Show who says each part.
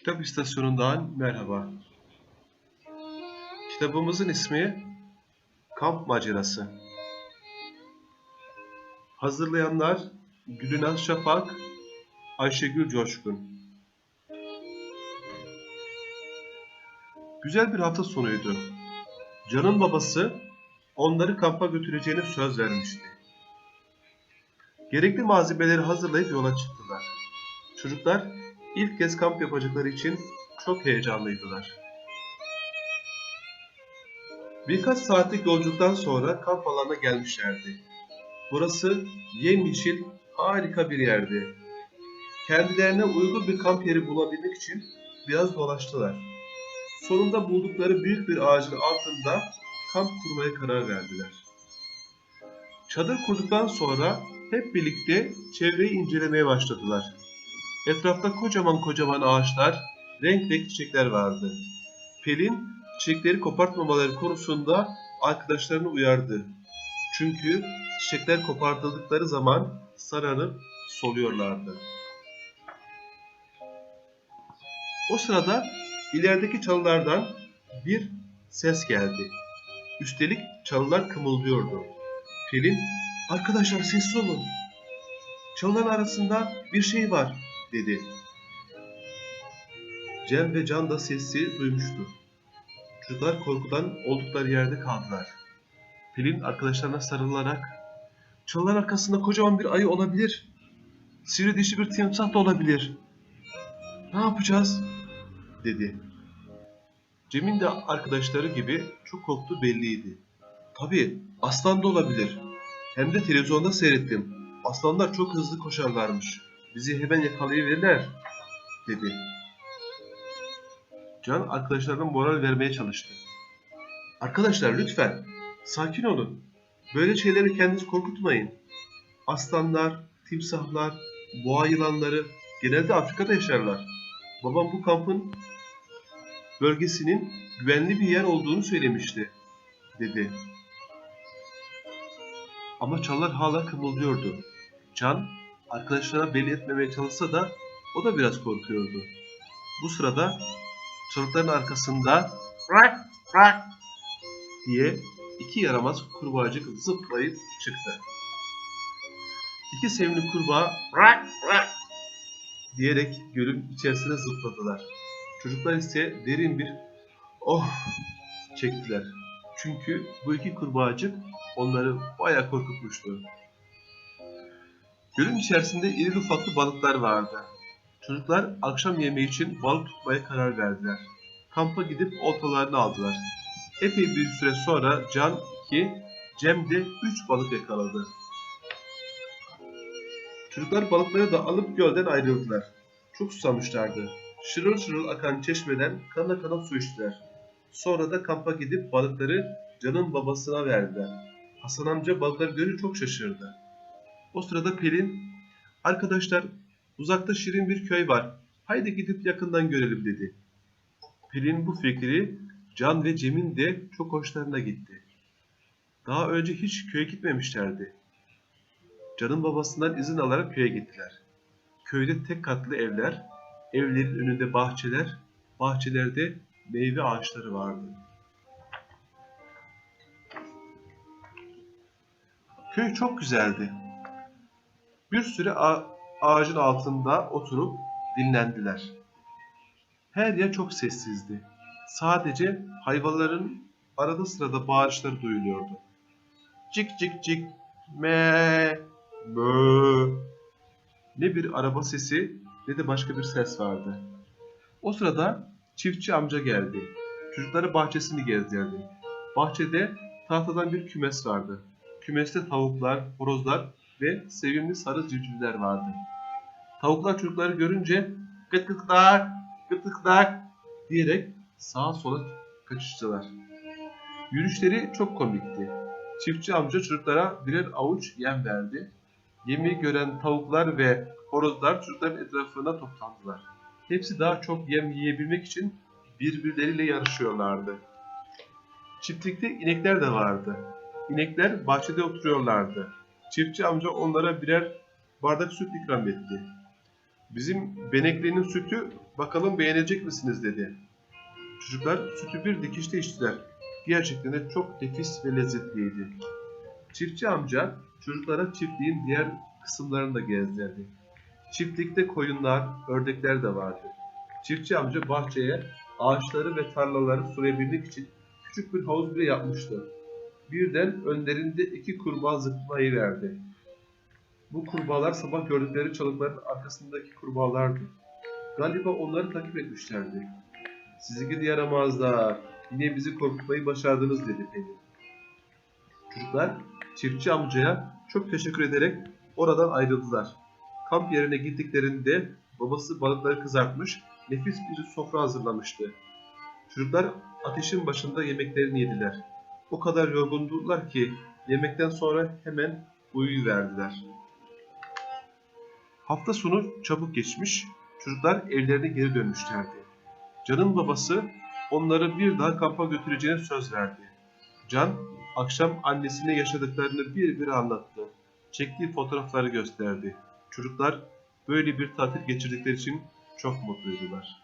Speaker 1: Kitap istasyonundan merhaba. Kitabımızın ismi Kamp Macerası. Hazırlayanlar Gülünaz Şafak, Ayşegül Coşkun. Güzel bir hafta sonuydu. Can'ın babası onları kampa götüreceğine söz vermişti. Gerekli malzemeleri hazırlayıp yola çıktılar. Çocuklar ilk kez kamp yapacakları için çok heyecanlıydılar. Birkaç saatlik yolculuktan sonra kamp alanına gelmişlerdi. Burası yemyeşil, harika bir yerdi. Kendilerine uygun bir kamp yeri bulabilmek için biraz dolaştılar. Sonunda buldukları büyük bir ağacın altında kamp kurmaya karar verdiler. Çadır kurduktan sonra hep birlikte çevreyi incelemeye başladılar. Etrafta kocaman kocaman ağaçlar, renk renk çiçekler vardı. Pelin çiçekleri kopartmamaları konusunda arkadaşlarını uyardı. Çünkü çiçekler kopartıldıkları zaman sararıp soluyorlardı. O sırada ilerideki çalılardan bir ses geldi. Üstelik çalılar kımıldıyordu. Pelin, arkadaşlar sessiz olun. Çalıların arasında bir şey var dedi. Cem ve Can da sesi duymuştu. Çocuklar korkudan oldukları yerde kaldılar. Pelin arkadaşlarına sarılarak Çalıların arkasında kocaman bir ayı olabilir. Sivri dişi bir timsah da olabilir. Ne yapacağız? dedi. Cem'in de arkadaşları gibi çok korktu belliydi. Tabii aslan da olabilir. Hem de televizyonda seyrettim. Aslanlar çok hızlı koşarlarmış. Bizi hemen yakalayıverirler, dedi. Can arkadaşlarına moral vermeye çalıştı. Arkadaşlar lütfen, sakin olun. Böyle şeyleri kendinizi korkutmayın. Aslanlar, timsahlar, boğa yılanları genelde Afrika'da yaşarlar. Babam bu kampın bölgesinin güvenli bir yer olduğunu söylemişti, dedi. Ama çalılar hala kımıldıyordu. Can arkadaşlarına belli etmemeye çalışsa da o da biraz korkuyordu. Bu sırada çalıkların arkasında rak rak diye iki yaramaz kurbağacık zıplayıp çıktı. İki sevimli kurbağa rak rak diyerek gölün içerisine zıpladılar. Çocuklar ise derin bir oh çektiler. Çünkü bu iki kurbağacık onları bayağı korkutmuştu. Gölün içerisinde iri ufaklı balıklar vardı. Çocuklar akşam yemeği için balık tutmaya karar verdiler. Kampa gidip oltalarını aldılar. Epey bir süre sonra Can 2, Cem de 3 balık yakaladı. Çocuklar balıkları da alıp gölden ayrıldılar. Çok susamışlardı. Şırıl şırıl akan çeşmeden kana kana su içtiler. Sonra da kampa gidip balıkları Can'ın babasına verdiler. Hasan amca balıkları görünce çok şaşırdı. O sırada Pelin, arkadaşlar uzakta şirin bir köy var. Haydi gidip yakından görelim dedi. Pelin bu fikri Can ve Cem'in de çok hoşlarına gitti. Daha önce hiç köye gitmemişlerdi. Can'ın babasından izin alarak köye gittiler. Köyde tek katlı evler, evlerin önünde bahçeler, bahçelerde meyve ağaçları vardı. Köy çok güzeldi. Bir süre ağa- ağacın altında oturup dinlendiler. Her yer çok sessizdi. Sadece hayvanların arada sırada bağırışları duyuluyordu. Cik cik cik, me, mö. Ne bir araba sesi ne de başka bir ses vardı. O sırada çiftçi amca geldi. Çocukları bahçesini gezdirdi. Bahçede tahtadan bir kümes vardı. Kümeste tavuklar, horozlar ve sevimli sarı civcivler vardı. Tavuklar çocukları görünce gıt gıtlar, gıt gıtlar diyerek sağa sola kaçıştılar. Yürüyüşleri çok komikti. Çiftçi amca çocuklara birer avuç yem verdi. Yemi gören tavuklar ve horozlar çocukların etrafına toplandılar. Hepsi daha çok yem yiyebilmek için birbirleriyle yarışıyorlardı. Çiftlikte inekler de vardı. İnekler bahçede oturuyorlardı. Çiftçi amca onlara birer bardak süt ikram etti. Bizim Benekli'nin sütü bakalım beğenecek misiniz dedi. Çocuklar sütü bir dikişte içtiler. Gerçekten de çok nefis ve lezzetliydi. Çiftçi amca çocuklara çiftliğin diğer kısımlarını da gezdirdi. Çiftlikte koyunlar, ördekler de vardı. Çiftçi amca bahçeye ağaçları ve tarlaları sulayabilmek için küçük bir havuz bile yapmıştı. Birden önlerinde iki kurbağa zıplayıverdi. Bu kurbağalar sabah gördükleri çalıkların arkasındaki kurbağalardı. Galiba onları takip etmişlerdi. Sizi gidi yaramazlar. Yine bizi korkutmayı başardınız dedi Penny. Çocuklar çiftçi amcaya çok teşekkür ederek oradan ayrıldılar. Kamp yerine gittiklerinde babası balıkları kızartmış, nefis bir sofra hazırlamıştı. Çocuklar ateşin başında yemeklerini yediler. O kadar yorgundular ki yemekten sonra hemen uyuyuverdiler. Hafta sonu çabuk geçmiş, çocuklar evlerine geri dönmüşlerdi. Can'ın babası onları bir daha kampa götüreceğine söz verdi. Can, akşam annesine yaşadıklarını bir bir anlattı. Çektiği fotoğrafları gösterdi. Çocuklar böyle bir tatil geçirdikleri için çok mutluydular.